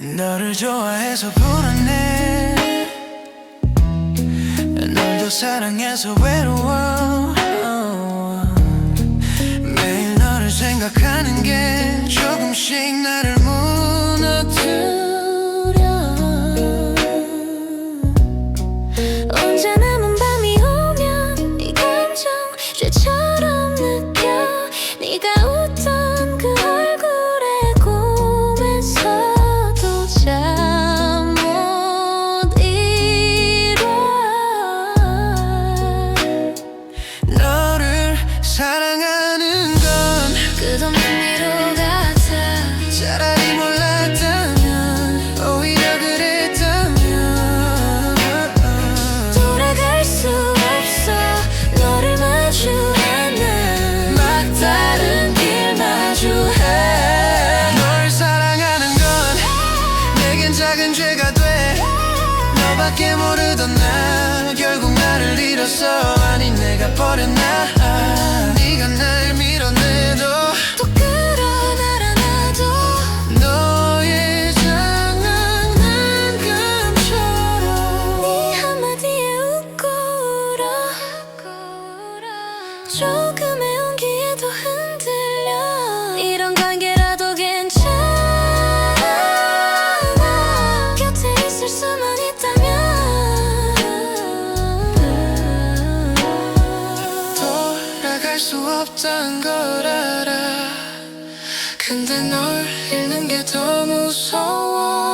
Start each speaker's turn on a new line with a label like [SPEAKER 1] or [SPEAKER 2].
[SPEAKER 1] 너를 좋아해서 불안해. 널 더 사랑해서 외로워. 매일 너를 생각하는 게 조금씩 나를 너밖에 모르던 나. 결국 나를 잃었어. 아니 내가 버렸나? 네가 날 밀어내도
[SPEAKER 2] 한마디에 웃고 울어. 조금의
[SPEAKER 1] 수 없단 걸 알아. 근데 널 잃는 게 더 무서워